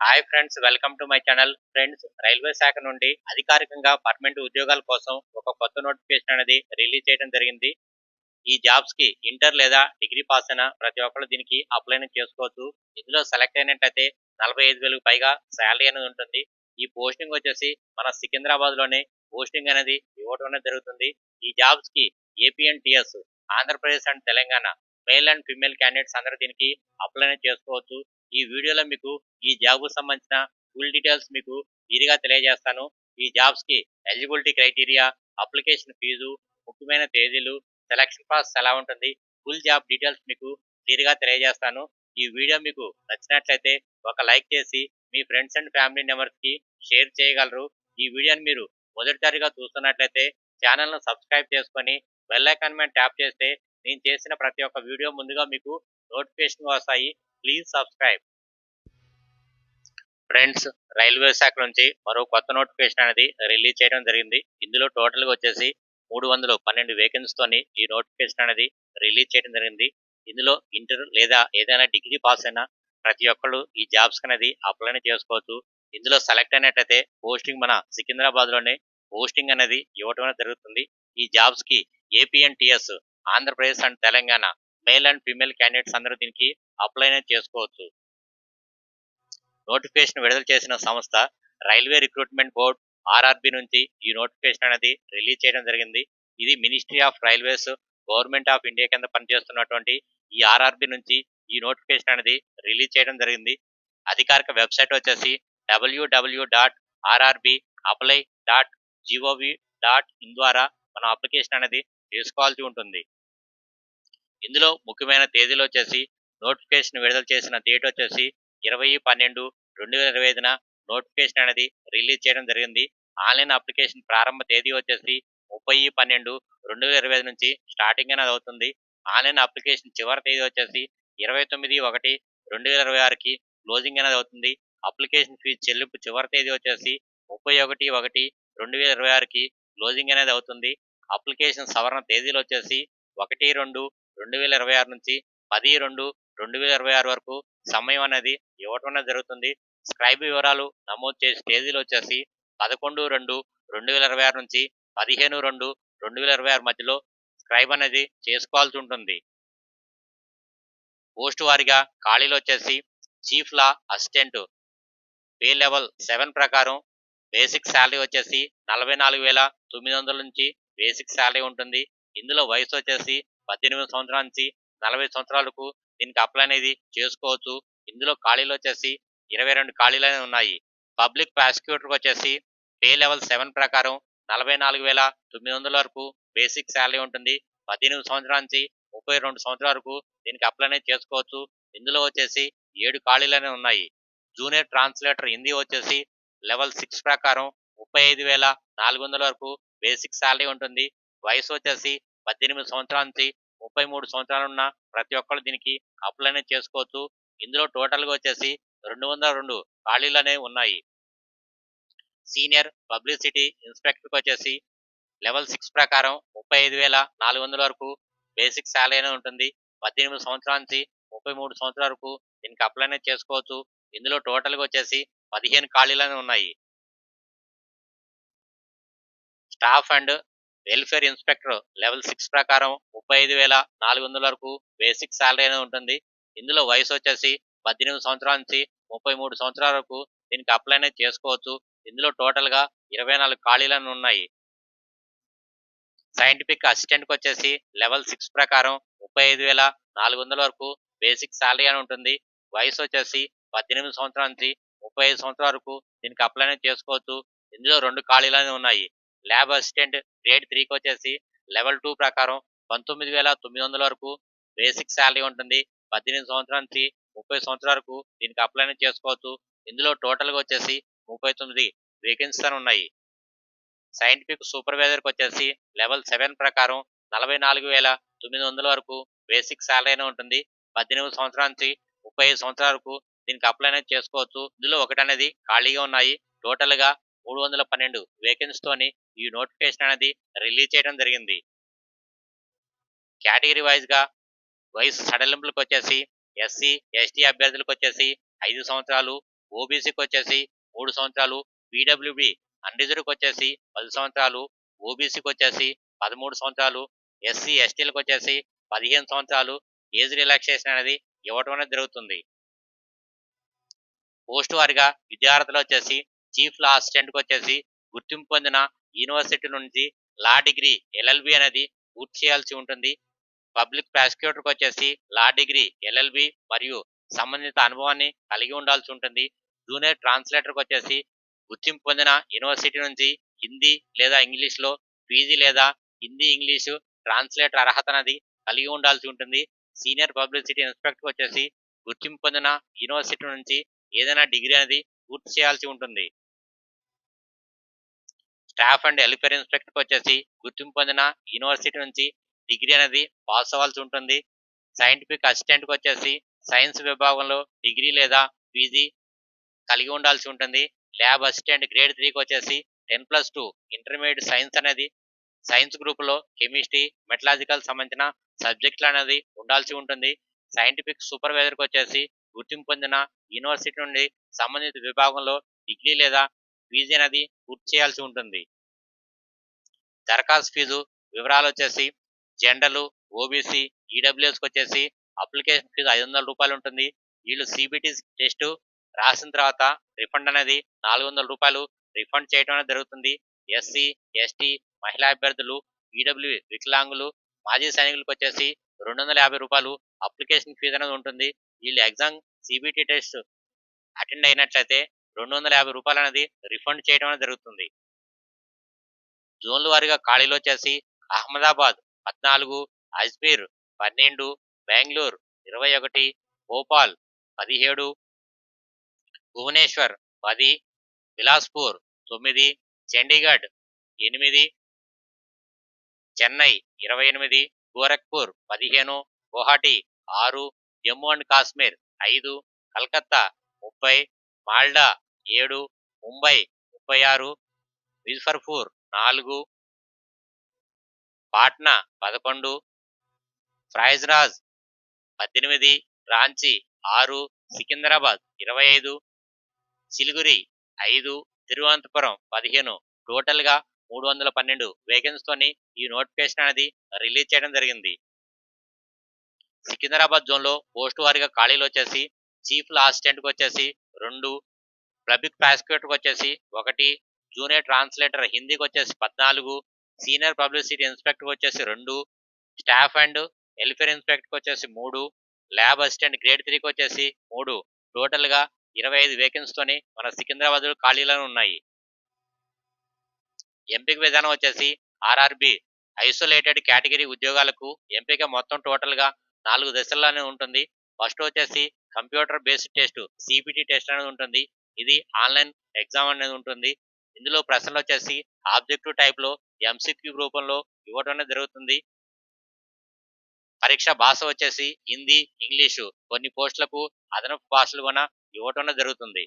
Hi friends welcome to my channel friends railway శాఖ నుండి అధికారికంగా పర్మనెంట్ ఉద్యోగాల కోసం ఒక కొత్త నోటిఫికేషన్ అనేది రిలీజ్ చేయడం జరిగింది. ఈ జాబ్స్కి ఇంటర్ లేదా డిగ్రీ పాస్ అయిన ప్రతి ఒక్కరు దీనికి అప్లై చేసుకోవచ్చు. ఇందులో సెలెక్ట్ అయినట్టయితే నలభై ఐదు వేలకు పైగా శాలరీ అనేది ఉంటుంది. ఈ పోస్టింగ్ వచ్చేసి మన సికింద్రాబాద్లోనే పోస్టింగ్ అనేది ఇవ్వడం అనేది జరుగుతుంది. ఈ జాబ్స్కి APNTS Andhra Pradesh and Telangana male and female candidates అందరూ దీనికి అప్లై చేసుకోవచ్చు. ఈ వీడియోలో మీకు ఈ జాబ్కు సంబంధించిన ఫుల్ డీటెయిల్స్ మీకు క్లియర్గా తెలియజేస్తాను. ఈ జాబ్స్కి ఎలిజిబిలిటీ క్రైటీరియా అప్లికేషన్ ఫీజు ముఖ్యమైన తేదీలు సెలక్షన్ ప్రాసెస్ ఎలా ఉంటుంది ఫుల్ జాబ్ డీటెయిల్స్ మీకు క్లియర్గా తెలియజేస్తాను. ఈ వీడియో మీకు నచ్చినట్లయితే ఒక లైక్ చేసి మీ ఫ్రెండ్స్ అండ్ ఫ్యామిలీ మెంబర్స్కి షేర్ చేయగలరు. ఈ వీడియోని మీరు మొదటిసారిగా చూస్తున్నట్లయితే ఛానల్ను సబ్స్క్రైబ్ చేసుకొని బెల్ ఐకాన్ మీద ట్యాప్ చేస్తే నేను చేసిన ప్రతి ఒక్క వీడియో ముందుగా మీకు నోటిఫికేషన్ వస్తాయి. ప్లీజ్ సబ్స్క్రైబ్ ఫ్రెండ్స్ రైల్వే శాఖ నుంచి మరో కొత్త నోటిఫికేషన్ అనేది రిలీజ్ చేయడం జరిగింది. ఇందులో టోటల్గా వచ్చేసి మూడు వందలు పన్నెండు వేకెన్సీతోని ఈ నోటిఫికేషన్ అనేది రిలీజ్ చేయడం జరిగింది. ఇందులో ఇంటర్ లేదా ఏదైనా డిగ్రీ పాస్ అయినా ప్రతి ఒక్కళ్ళు ఈ జాబ్స్ అనేది అప్లై చేసుకోవచ్చు. ఇందులో సెలెక్ట్ అయినట్టయితే పోస్టింగ్ మన సికింద్రాబాద్లోనే పోస్టింగ్ అనేది ఇవ్వటం అనేది జరుగుతుంది. ఈ జాబ్స్కి APNTS Andhra Pradesh and Telangana male and female candidates అందరూ దీనికి అప్లై చేసుకోవచ్చు. నోటిఫికేషన్ విడుదల చేసిన సంస్థ రైల్వే రిక్రూట్మెంట్ బోర్డ్ ఆర్ఆర్బి నుంచి ఈ నోటిఫికేషన్ అనేది రిలీజ్ చేయడం జరిగింది. ఇది ministry of railways government of India కింద పనిచేస్తున్నటువంటి ఈ ఆర్ఆర్బి నుంచి ఈ నోటిఫికేషన్ అనేది రిలీజ్ చేయడం జరిగింది. అధికారిక వెబ్సైట్ వచ్చేసి W W dot R R B apply dot G O V dot in ద్వారా మన అప్లికేషన్ అనేది చేసుకోవాల్సి ఉంటుంది. ఇందులో ముఖ్యమైన తేదీలు వచ్చేసి నోటిఫికేషన్ విడుదల చేసిన డేట్ వచ్చేసి ఇరవై పన్నెండు రెండు వేల ఇరవై ఐదున నోటిఫికేషన్ అనేది రిలీజ్ చేయడం జరిగింది. ఆన్లైన్ అప్లికేషన్ ప్రారంభ తేదీ వచ్చేసి ముప్పై పన్నెండు రెండు వేల ఇరవై ఐదు నుంచి స్టార్టింగ్ అనేది అవుతుంది. ఆన్లైన్ అప్లికేషన్ చివరి తేదీ వచ్చేసి ఇరవై తొమ్మిది ఒకటి రెండు వేల ఇరవై ఆరుకి క్లోజింగ్ అనేది అవుతుంది. అప్లికేషన్ ఫీజు చెల్లింపు చివరి తేదీ వచ్చేసి ముప్పై ఒకటి ఒకటి రెండు వేల ఇరవై ఆరుకి క్లోజింగ్ అనేది అవుతుంది. అప్లికేషన్ సవరణ తేదీలు వచ్చేసి ఒకటి రెండు రెండు వేల ఇరవై ఆరు నుంచి పది రెండు రెండు వేల ఇరవై ఆరు వరకు సమయం అనేది ఇవ్వటం అనేది జరుగుతుంది. స్క్రైబ్ వివరాలు నమోదు చేసే తేదీలు వచ్చేసి పదకొండు రెండు రెండు వేల ఇరవై ఆరు నుంచి పదిహేను రెండు రెండు వేల ఇరవై ఆరు మధ్యలో స్క్రైబ్ అనేది చేసుకోవాల్సి ఉంటుంది. పోస్ట్ వారిగా ఖాళీలు వచ్చేసి chief law assistant pay level seven ప్రకారం బేసిక్ శాలరీ వచ్చేసి నలభై నాలుగు వేల తొమ్మిది వందల నుంచి బేసిక్ శాలరీ ఉంటుంది. ఇందులో వయసు వచ్చేసి పద్దెనిమిది సంవత్సరాల నుంచి నలభై సంవత్సరాలకు దీనికి అప్లై అనేది చేసుకోవచ్చు. ఇందులో ఖాళీలు వచ్చేసి ఇరవై రెండు ఖాళీలు అనేవి ఉన్నాయి. పబ్లిక్ ప్రాసిక్యూటర్ వచ్చేసి పే లెవెల్ సెవెన్ ప్రకారం నలభై నాలుగు వేల తొమ్మిది వందల వరకు బేసిక్ శాలరీ ఉంటుంది. పద్దెనిమిది సంవత్సరాల నుంచి ముప్పై రెండు సంవత్సరాల వరకు దీనికి అప్లై చేసుకోవచ్చు. ఇందులో వచ్చేసి ఏడు ఖాళీలు అనేవి ఉన్నాయి. జూనియర్ ట్రాన్స్లేటర్ హిందీ వచ్చేసి లెవెల్ సిక్స్ ప్రకారం ముప్పై ఐదు వేల నాలుగు వందల వరకు బేసిక్ శాలరీ ఉంటుంది. వయసు వచ్చేసి పద్దెనిమిది సంవత్సరాల నుంచి ముప్పై మూడు సంవత్సరాలు ఉన్న ప్రతి ఒక్కరు దీనికి అప్లై చేసుకోవచ్చు. ఇందులో టోటల్గా వచ్చేసి రెండు వందల రెండు ఖాళీలు అనేవి ఉన్నాయి. సీనియర్ పబ్లిసిటీ ఇన్స్పెక్టర్కి వచ్చేసి లెవెల్ సిక్స్ ప్రకారం ముప్పై ఐదు వేల నాలుగు వందల వరకు బేసిక్ శాలరీ ఉంటుంది. పద్దెనిమిది సంవత్సరాల నుంచి ముప్పై మూడు సంవత్సరాల వరకు దీనికి అప్లైనే చేసుకోవచ్చు. ఇందులో టోటల్గా వచ్చేసి పదిహేను ఖాళీలు అనేవి ఉన్నాయి. Staff and welfare inspector level six ప్రకారం ముప్పై ఐదు వేల నాలుగు వందల వరకు బేసిక్ శాలరీ అనేది ఉంటుంది. ఇందులో వయసు వచ్చేసి పద్దెనిమిది సంవత్సరాల నుంచి ముప్పై మూడు సంవత్సరాల వరకు దీనికి అప్లై అనేది చేసుకోవచ్చు. ఇందులో టోటల్గా ఇరవై నాలుగు ఖాళీలను ఉన్నాయి. సైంటిఫిక్ అసిస్టెంట్కి వచ్చేసి లెవెల్ సిక్స్ ప్రకారం ముప్పై ఐదు వేల నాలుగు వందల వరకు బేసిక్ శాలరీ అని ఉంటుంది. వయసు వచ్చేసి పద్దెనిమిది సంవత్సరాల నుంచి ముప్పై ఐదు సంవత్సరాల వరకు దీనికి అప్లై అనేది చేసుకోవచ్చు. ఇందులో రెండు ఖాళీలు ఉన్నాయి. ల్యాబ్ అసిస్టెంట్ గ్రేడ్ త్రీకి వచ్చేసి లెవెల్ టూ ప్రకారం పంతొమ్మిది వేల తొమ్మిది వందల వరకు బేసిక్ శాలరీ ఉంటుంది. పద్దెనిమిది సంవత్సరాల నుంచి ముప్పై సంవత్సరాల వరకు దీనికి అప్లై అనేది చేసుకోవచ్చు. ఇందులో టోటల్గా వచ్చేసి ముప్పై తొమ్మిది వేకెన్సీస్ ఉన్నాయి. సైంటిఫిక్ సూపర్వైజర్కి వచ్చేసి లెవెల్ సెవెన్ ప్రకారం నలభై నాలుగు వేల తొమ్మిది వందల వరకు బేసిక్ శాలరీ అనేది ఉంటుంది. పద్దెనిమిది సంవత్సరాల నుంచి ముప్పై ఐదు సంవత్సరాల వరకు దీనికి అప్లై అనేది చేసుకోవచ్చు. ఇందులో ఒకటి అనేది ఖాళీగా ఉన్నాయి. టోటల్గా మూడు వందల పన్నెండు వేకెన్సీతోని ఈ నోటిఫికేషన్ అనేది రిలీజ్ చేయడం జరిగింది. కేటగిరీ వైజ్గా వయసు సడలింపులకు వచ్చేసి ఎస్సీ ఎస్టీ అభ్యర్థులకు వచ్చేసి ఐదు సంవత్సరాలు ఓబీసీకి వచ్చేసి మూడు సంవత్సరాలు పీడబ్ల్యూబి అన్రిజర్వ్కి వచ్చేసి పది సంవత్సరాలు ఓబీసీకి వచ్చేసి పదమూడు సంవత్సరాలు ఎస్సీ ఎస్టీలకు వచ్చేసి పదిహేను సంవత్సరాలు ఏజ్ రిలాక్సేషన్ అనేది ఇవ్వటం అనేది జరుగుతుంది. పోస్ట్ వారిగా విద్యార్థులు వచ్చేసి చీఫ్ లా అసిస్టెంట్కి వచ్చేసి గుర్తింపు పొందిన యూనివర్సిటీ నుంచి లా డిగ్రీ ఎల్ఎల్బి అనేది పూర్తి చేయాల్సి ఉంటుంది. పబ్లిక్ ప్రాసిక్యూటర్కి వచ్చేసి లా డిగ్రీ ఎల్ఎల్బి మరియు సంబంధిత అనుభవాన్ని కలిగి ఉండాల్సి ఉంటుంది. జూనియర్ ట్రాన్స్లేటర్కి వచ్చేసి గుర్తింపు పొందిన యూనివర్సిటీ నుంచి హిందీ లేదా ఇంగ్లీష్లో పీజీ లేదా హిందీ ఇంగ్లీషు ట్రాన్స్లేటర్ అర్హత అనేది కలిగి ఉండాల్సి ఉంటుంది. సీనియర్ పబ్లిసిటీ ఇన్స్పెక్టర్కి వచ్చేసి గుర్తింపు పొందిన యూనివర్సిటీ నుంచి ఏదైనా డిగ్రీ అనేది పూర్తి చేయాల్సి ఉంటుంది. స్టాఫ్ అండ్ వెల్ఫేర్ ఇన్స్పెక్టర్కి వచ్చేసి గుర్తింపు పొందిన యూనివర్సిటీ నుంచి డిగ్రీ అనేది పాస్ అవ్వాల్సి ఉంటుంది. సైంటిఫిక్ అసిస్టెంట్కి వచ్చేసి సైన్స్ విభాగంలో డిగ్రీ లేదా పీజీ కలిగి ఉండాల్సి ఉంటుంది. ల్యాబ్ అసిస్టెంట్ గ్రేడ్ త్రీకి వచ్చేసి ten plus two. Intermediate science అనేది సైన్స్ గ్రూపులో కెమిస్ట్రీ మెటలాజికల్ సంబంధించిన సబ్జెక్టులు అనేది ఉండాల్సి ఉంటుంది. సైంటిఫిక్ సూపర్వైజర్కి వచ్చేసి గుర్తింపు పొందిన యూనివర్సిటీ నుండి సంబంధిత విభాగంలో డిగ్రీ లేదా పీజీ అనేది పూర్తి చేయాల్సి ఉంటుంది. దరఖాస్తు ఫీజు వివరాలు వచ్చేసి జెండర్లు ఓబీసీ ఈడబ్ల్యూఎస్కి వచ్చేసి అప్లికేషన్ ఫీజు ఐదు వందల రూపాయలు ఉంటుంది. వీళ్ళు సిబిటి టెస్ట్ రాసిన తర్వాత రిఫండ్ అనేది నాలుగు వందల రూపాయలు రిఫండ్ చేయడం అనేది జరుగుతుంది. ఎస్సీ ఎస్టీ మహిళా అభ్యర్థులు ఈడబ్ల్యూ వికలాంగులు మాజీ సైనికులకు వచ్చేసి రెండు వందల యాభై రూపాయలు అప్లికేషన్ ఫీజు అనేది ఉంటుంది. వీళ్ళు ఎగ్జామ్ సిబిటి టెస్ట్ అటెండ్ అయినట్లయితే రెండు వందల యాభై రూపాయలు అనేది రిఫండ్ చేయడం అనేది జరుగుతుంది. జోన్ల వారీగా ఖాళీలు వచ్చేసి అహ్మదాబాద్ పద్నాలుగు అజ్మీర్ పన్నెండు బెంగళూరు ఇరవై ఒకటి భోపాల్ పదిహేడు భువనేశ్వర్ పది బిలాస్పూర్ తొమ్మిది చండీగఢ్ ఎనిమిది చెన్నై ఇరవై ఎనిమిది గోరఖ్పూర్ పదిహేను గువాహటి ఆరు జమ్మూ అండ్ కాశ్మీర్ ఐదు కలకత్తా ముప్పై మాల్డా ఏడు ముంబై ముప్పై ఆరు ముజఫర్పూర్ నాలుగు పాట్నా పదకొండు ఫ్రైజ్రాజ్ పద్దెనిమిది రాంచీ ఆరు సికింద్రాబాద్ ఇరవై ఐదు సిలిగురి ఐదు తిరువనంతపురం పదిహేను. టోటల్గా మూడు వందల పన్నెండు వేకెన్సీతోని ఈ నోటిఫికేషన్ అనేది రిలీజ్ చేయడం జరిగింది. సికింద్రాబాద్ జోన్లో పోస్ట్ వారిగా ఖాళీలు వచ్చేసి చీఫ్ లా అసిస్టెంట్కి వచ్చేసి రెండు పబ్లిక్ ప్రాసిక్యూటర్కి వచ్చేసి ఒకటి జూనియర్ ట్రాన్స్లేటర్ హిందీకి వచ్చేసి పద్నాలుగు సీనియర్ పబ్లిసిటీ ఇన్స్పెక్టర్ వచ్చేసి రెండు స్టాఫ్ అండ్ వెల్ఫేర్ ఇన్స్పెక్టర్కి వచ్చేసి మూడు ల్యాబ్ అసిస్టెంట్ గ్రేడ్ త్రీకి వచ్చేసి మూడు. టోటల్గా ఇరవై ఐదు వేకెన్సీతోని మన సికింద్రాబాద్లో ఖాళీలను ఉన్నాయి. ఎంపిక విధానం వచ్చేసి ఆర్ఆర్బి ఐసోలేటెడ్ కేటగిరీ ఉద్యోగాలకు ఎంపిక మొత్తం టోటల్గా నాలుగు దశల్లోనే ఉంటుంది. ఫస్ట్ వచ్చేసి computer based test C P T test అనేది ఉంటుంది. ఇది ఆన్లైన్ ఎగ్జామ్ అనేది ఉంటుంది. ఇందులో ప్రశ్నలు వచ్చేసి ఆబ్జెక్టివ్ టైప్లో ఎంసీక్యూ రూపంలో ఇవ్వడం అనేది జరుగుతుంది. పరీక్ష భాష వచ్చేసి హిందీ ఇంగ్లీషు కొన్ని పోస్టులకు అదనపు భాషలు కూడా ఇవ్వటం జరుగుతుంది.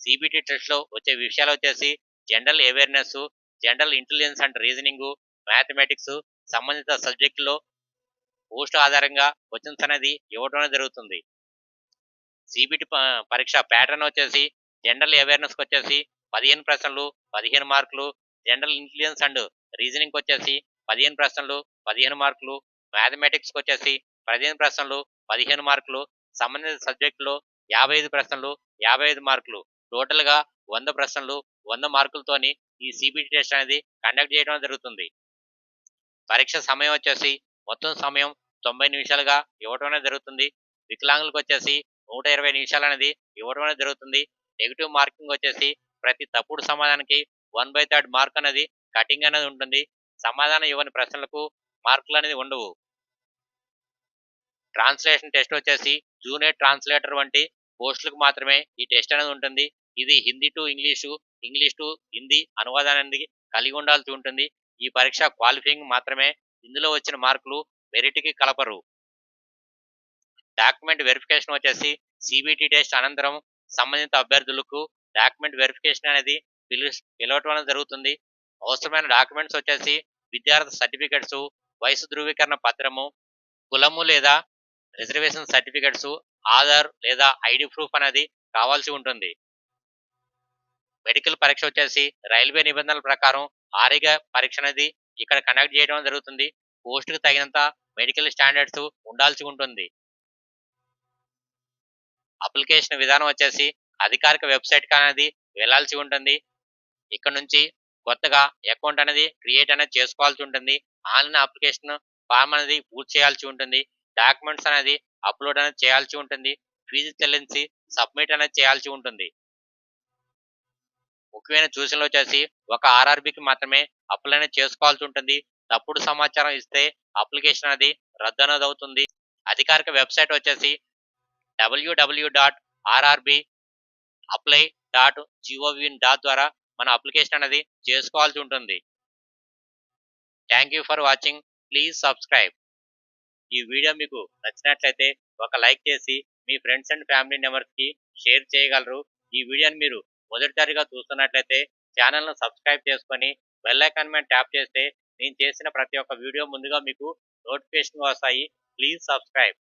సిబిటి టెస్ట్లో వచ్చే విషయాలు వచ్చేసి general awareness general intelligence and reasoning mathematics సంబంధిత సబ్జెక్టులో పోస్ట్ ఆధారంగా క్వశ్చన్స్ అనేది ఇవ్వటం జరుగుతుంది. సిబిటి పరీక్ష ప్యాటర్న్ వచ్చేసి జనరల్ అవేర్నెస్కి వచ్చేసి పదిహేను ప్రశ్నలు పదిహేను మార్కులు జనరల్ ఇంటెలిజెన్స్ అండ్ రీజనింగ్ వచ్చేసి పదిహేను ప్రశ్నలు పదిహేను మార్కులు మ్యాథమెటిక్స్కి వచ్చేసి పదిహేను ప్రశ్నలు పదిహేను మార్కులు సంబంధిత సబ్జెక్టులో యాభై ఐదు ప్రశ్నలు యాభై ఐదు మార్కులు. టోటల్గా వంద ప్రశ్నలు వంద మార్కులతోని ఈ సిబిటి టెస్ట్ అనేది కండక్ట్ చేయడం జరుగుతుంది. పరీక్ష సమయం వచ్చేసి మొత్తం సమయం తొంభై నిమిషాలుగా ఇవ్వడం అనేది జరుగుతుంది. వికలాంగులకు వచ్చేసి నూట ఇరవై నిమిషాలు అనేది ఇవ్వడం అనేది జరుగుతుంది. నెగిటివ్ మార్కింగ్ వచ్చేసి ప్రతి తప్పుడు సమాధానానికి వన్ బై థర్డ్ మార్క్ అనేది కటింగ్ అనేది ఉంటుంది. సమాధానం ఇవ్వని ప్రశ్నలకు మార్కులు అనేది ఉండవు. ట్రాన్స్లేషన్ టెస్ట్ వచ్చేసి జూనియర్ ట్రాన్స్లేటర్ వంటి పోస్టులకు మాత్రమే ఈ టెస్ట్ అనేది ఉంటుంది. ఇది Hindi to English English to Hindi అనువాదానికి కలిగి ఉండాల్సి ఉంటుంది. ఈ పరీక్ష క్వాలిఫైయింగ్ మాత్రమే ఇందులో వచ్చిన మార్కులు మెరిట్కి కలపరు. డాక్యుమెంట్ వెరిఫికేషన్ వచ్చేసి సిబిటి టెస్ట్ అనంతరం సంబంధిత అభ్యర్థులకు డాక్యుమెంట్ వెరిఫికేషన్ అనేది పిలు పిలవటం అనేది జరుగుతుంది. అవసరమైన డాక్యుమెంట్స్ వచ్చేసి విద్యార్థి సర్టిఫికెట్స్ వయసు ధృవీకరణ పత్రము కులము లేదా రిజర్వేషన్ సర్టిఫికెట్స్ ఆధార్ లేదా ఐడి ప్రూఫ్ అనేది కావాల్సి ఉంటుంది. మెడికల్ పరీక్ష వచ్చేసి రైల్వే నిబంధనల ప్రకారం ఆరోగ్య పరీక్ష అనేది ఇక్కడ కండక్ట్ చేయడం జరుగుతుంది. పోస్టుకు తగినంత మెడికల్ స్టాండర్డ్స్ ఉండాల్సి ఉంటుంది. అప్లికేషన్ విధానం వచ్చేసి అధికారిక వెబ్సైట్ అనేది వెళ్ళాల్సి ఉంటుంది. ఇక్కడ నుంచి కొత్తగా అకౌంట్ అనేది క్రియేట్ అనేది చేసుకోవాల్సి ఉంటుంది. ఆన్లైన్ అప్లికేషన్ ఫామ్ అనేది పూర్తి చేయాల్సి ఉంటుంది. డాక్యుమెంట్స్ అనేది అప్లోడ్ అనేది చేయాల్సి ఉంటుంది. ఫీజు చెల్లించి సబ్మిట్ అనేది చేయాల్సి ఉంటుంది. ముఖ్యమైన సూచనలు వచ్చేసి ఒక ఆర్ఆర్బికి మాత్రమే అప్లై అనేది చేసుకోవాల్సి ఉంటుంది. తప్పుడు సమాచారం ఇస్తే అప్లికేషన్ అనేది రద్దు అనేది అవుతుంది. అధికారిక వెబ్సైట్ వచ్చేసి W W dot R R B apply dot G O V dot ద్వారా మన అప్లికేషన్ అనేది చేసుకోవాల్సి ఉంటుంది. Thank you for watching please subscribe ఈ వీడియో మీకు నచ్చినట్లయితే ఒక లైక్ చేసి మీ ఫ్రెండ్స్ అండ్ ఫ్యామిలీ మెంబర్స్కి షేర్ చేయగలరు. ఈ వీడియోని మీరు మొదటిసారిగా చూస్తున్నట్లయితే ఛానల్ను సబ్స్క్రైబ్ చేసుకొని బెల్ ఐకాన్ మీద ట్యాప్ చేస్తే నేను చేసిన ప్రతి ఒక్క వీడియో ముందుగా మీకు నోటిఫికేషన్ వస్తాయి. Please subscribe